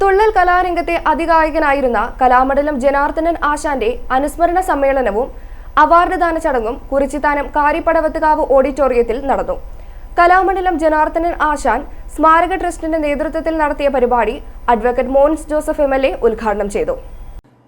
തുള്ളൽ കലാരംഗത്തെ അതികായകനായിരുന്ന കലാമണ്ഡലം ജനാർദ്ദനൻ ആശാന്റെ അനുസ്മരണ സമ്മേളനവും അവാർഡ് ദാന ചടങ്ങും കുറിച്ചിത്താനം കാരിപ്പടവത്തുകാവ് ഓഡിറ്റോറിയത്തിൽ നടന്നു. കലാമണ്ഡലം ജനാർദ്ദനൻ ആശാൻ സ്മാരക ട്രസ്റ്റിന്റെ നേതൃത്വത്തിൽ നടത്തിയ പരിപാടി advocate Mons Joseph M L A ഉദ്ഘാടനം ചെയ്തു.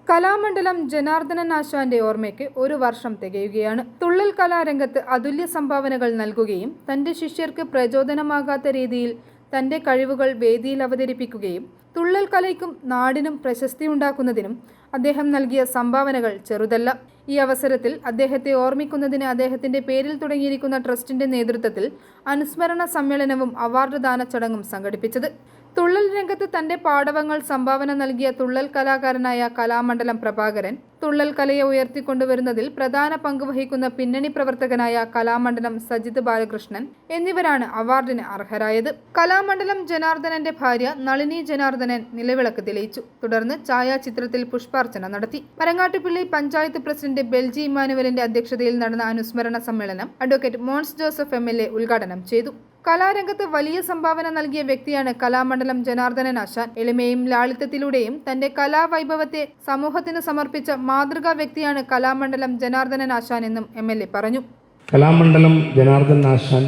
കലാമണ്ഡലം ജനാർദ്ദനൻ ആശാന്റെ ഓർമ്മയ്ക്ക് ഒരു വർഷം തികയുകയാണ്. തുള്ളൽ കലാരംഗത്ത് അതുല്യ സംഭാവനകൾ നൽകുകയും തന്റെ ശിഷ്യർക്ക് പ്രചോദനമാകാത്ത രീതിയിൽ തന്റെ കഴിവുകൾ വേദിയിൽ അവതരിപ്പിക്കുകയും തുള്ളൽ കലയ്ക്കും നാടിനും പ്രശസ്തി ഉണ്ടാക്കുന്നതിനും അദ്ദേഹം നൽകിയ സംഭാവനകൾ ചെറുതല്ല. ഈ അവസരത്തിൽ അദ്ദേഹത്തെ ഓർമ്മിക്കുന്നതിന് അദ്ദേഹത്തിന്റെ പേരിൽ തുടങ്ങിയിരിക്കുന്ന ട്രസ്റ്റിന്റെ നേതൃത്വത്തിൽ അനുസ്മരണ സമ്മേളനവും അവാർഡ് ദാന ചടങ്ങും സംഘടിപ്പിച്ചത്. തുള്ളൽ രംഗത്ത് തന്റെ പാടവങ്ങൾ സംഭാവന നൽകിയ തുള്ളൽ കലാകാരനായ കലാമണ്ഡലം പ്രഭാകരൻ തുള്ളൽ കലയെ ഉയർത്തിക്കൊണ്ടുവരുന്നതിൽ പ്രധാന പങ്ക് വഹിക്കുന്ന പിന്നണി പ്രവർത്തകനായ കലാമണ്ഡലം സജിത് ബാലകൃഷ്ണൻ എന്നിവരാണ് അവാർഡിന് അർഹരായത്. കലാമണ്ഡലം ജനാർദ്ദനന്റെ ഭാര്യ നളിനി ജനാർദ്ദനൻ നിലവിളക്ക് തെളിയിച്ചു. തുടർന്ന് ഛായാചിത്രത്തിൽ പുഷ്പാർച്ചന നടത്തി. മരങ്ങാട്ടുപിള്ളി പഞ്ചായത്ത് പ്രസിഡന്റ് ബെൽജി ഇമ്മാനുവലിന്റെ അധ്യക്ഷതയിൽ നടന്ന അനുസ്മരണ സമ്മേളനം അഡ്വക്കേറ്റ് മോൺസ് ജോസഫ് എ ഉദ്ഘാടനം ചെയ്തു. കലാരംഗത്ത് വലിയ സംഭാവന നൽകിയ വ്യക്തിയാണ് കലാമണ്ഡലം ജനാർദ്ദനൻ ആശാൻ. എളിമയും ലാളിത്യത്തിലൂടെയും തന്റെ കലാവൈഭവത്തെ സമൂഹത്തിന് സമർപ്പിച്ച മാതൃകാ വ്യക്തിയാണ് കലാമണ്ഡലം ജനാർദ്ദനൻ ആശാൻ എന്നും എം എൽ എ പറഞ്ഞു. കലാമണ്ഡലം ജനാർദ്ദൻ ആശാൻ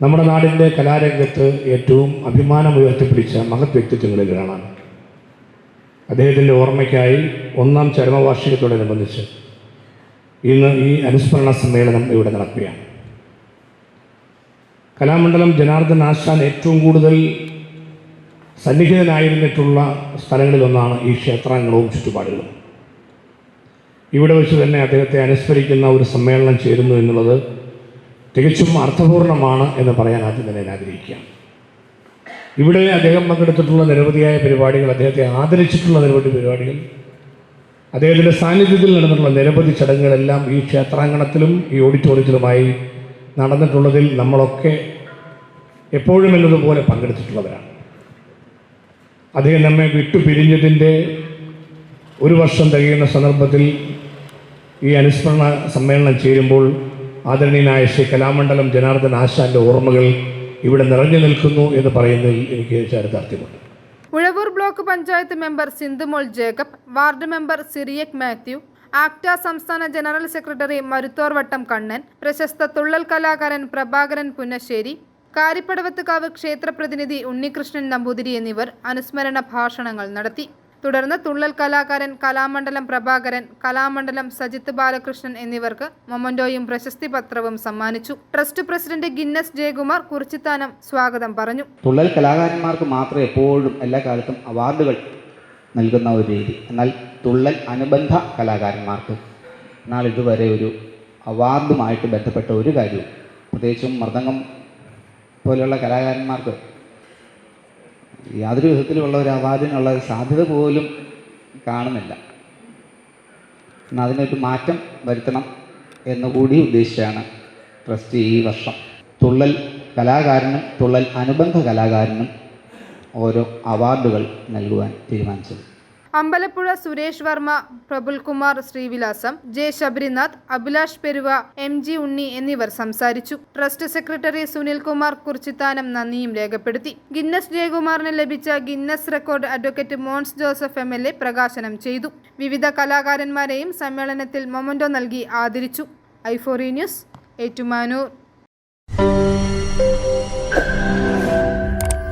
നമ്മുടെ നാടിന്റെ കലാരംഗത്ത് ഏറ്റവും അഭിമാനം ഉയർത്തിപ്പിടിച്ച മഹത് വ്യക്തിത്വങ്ങളിൽ ഒരാളാണ് അദ്ദേഹത്തിന്റെ ഓർമ്മയ്ക്കായി ഒന്നാം ചരമവാർഷികത്തോടനുബന്ധിച്ച് ഇന്ന് ഈ അനുസ്മരണ സമ്മേളനം ഇവിടെ നടക്കുകയാണ്. കലാമണ്ഡലം ജനാർദ്ദൻ ആശാൻ ഏറ്റവും കൂടുതൽ സന്നിഹിതനായിരുന്നിട്ടുള്ള സ്ഥലങ്ങളിലൊന്നാണ് ഈ ക്ഷേത്രാംഗണവും ചുറ്റുപാടുകളും. ഇവിടെ വെച്ച് തന്നെ അദ്ദേഹത്തെ അനുസ്മരിക്കുന്ന ഒരു സമ്മേളനം ചേരുന്നു എന്നുള്ളത് തികച്ചും അർത്ഥപൂർണമാണ് എന്ന് പറയാൻ ആദ്യം തന്നെ ഞാൻ ഇവിടെ അദ്ദേഹം പങ്കെടുത്തിട്ടുള്ള നിരവധിയായ പരിപാടികൾ അദ്ദേഹത്തെ ആദരിച്ചിട്ടുള്ള നിരവധി പരിപാടികൾ അദ്ദേഹത്തിന്റെ സാന്നിധ്യത്തിൽ നടന്നിട്ടുള്ള നിരവധി ചടങ്ങുകളെല്ലാം ഈ ക്ഷേത്രാങ്കണത്തിലും ഈ ഓഡിറ്റോറിയത്തിലുമായി നടന്നിട്ടുള്ളതിൽ നമ്മളൊക്കെ എപ്പോഴും എന്നതുപോലെ പങ്കെടുത്തിട്ടുള്ളവരാണ്. അദ്ദേഹം നമ്മെ വിട്ടുപിരിഞ്ഞതിന്റെ ഒരു വർഷം തികയുന്ന സന്ദർഭത്തിൽ ഈ അനുസ്മരണ സമ്മേളനം ചേരുമ്പോൾ ആദരണീയനായ ശ്രീ കലാമണ്ഡലം ജനാർദ്ദൻ ആശാന്റെ ഓർമ്മകൾ ഇവിടെ നിറഞ്ഞു നിൽക്കുന്നു എന്ന് പറയുന്നതിൽ എനിക്ക് ചരിതാർത്ഥ്യമുണ്ട് Uzhavoor block panchayat member Sindhumol Jacob ward member Cyriac Mathew ആക്ട സംസ്ഥാന ജനറൽ സെക്രട്ടറി മരുത്തോർവട്ടം കണ്ണൻ പ്രശസ്ത തുള്ളൽ കലാകാരൻ പ്രഭാകരൻ പുന്നശ്ശേരി കാരിപ്പടവത്തുകാവ് ക്ഷേത്രപ്രതിനിധി ഉണ്ണികൃഷ്ണൻ നമ്പൂതിരി എന്നിവർ അനുസ്മരണ ഭാഷണങ്ങൾ നടത്തി. തുടർന്ന് തുള്ളൽ കലാകാരൻ കലാമണ്ഡലം പ്രഭാകരൻ കലാമണ്ഡലം സജിത്ത് ബാലകൃഷ്ണൻ എന്നിവർക്ക് മൊമന്റോയും പ്രശസ്തി പത്രവും സമ്മാനിച്ചു. Trust president Guinness Jayakumar Kurichithanam സ്വാഗതം പറഞ്ഞു. തുള്ളൽ കലാകാരന്മാർക്ക് മാത്രമേ എപ്പോഴും എല്ലാ കാലത്തും അവാർഡുകൾ നൽകുന്ന ഒരു രീതി. എന്നാൽ തുള്ളൽ അനുബന്ധ കലാകാരന്മാർക്ക് എന്നാൽ ഇതുവരെ ഒരു അവാർഡുമായിട്ട് ബന്ധപ്പെട്ട ഒരു കാര്യവും പ്രത്യേകിച്ചും മൃദംഗം പോലെയുള്ള കലാകാരന്മാർക്ക് യാതൊരു വിധത്തിലുമുള്ള ഒരു അവാർഡിനുള്ള സാധ്യത പോലും കാണുന്നില്ല. എന്നാൽ അതിനൊരു മാറ്റം വരുത്തണം എന്നുകൂടി ഉദ്ദേശിച്ചാണ് ട്രസ്റ്റ് ഈ വർഷം. തുള്ളൽ കലാകാരനും തുള്ളൽ അനുബന്ധ കലാകാരനും ഓരോ അവാർഡുകൾ നൽകുവാൻ തീരുമാനിച്ചത്. Ambalappuzha Suresh Varma Prabulkumar Srivilasam J Sabarinath Abhilash Peruva M G Unni എന്നിവർ സംസാരിച്ചു. ട്രസ്റ്റ് സെക്രട്ടറി സുനിൽകുമാർ കുർച്ചിത്താനം നന്ദിയും രേഖപ്പെടുത്തി. ഗിന്നസ് ജയകുമാറിന് ലഭിച്ച Guinness record advocate Mons Joseph M L A പ്രകാശനം ചെയ്തു. വിവിധ കലാകാരന്മാരെയും സമ്മേളനത്തിൽ മൊമന്റോ നൽകി ആദരിച്ചു. ഐഫോറി ന്യൂസ് ഏറ്റുമാനൂർ.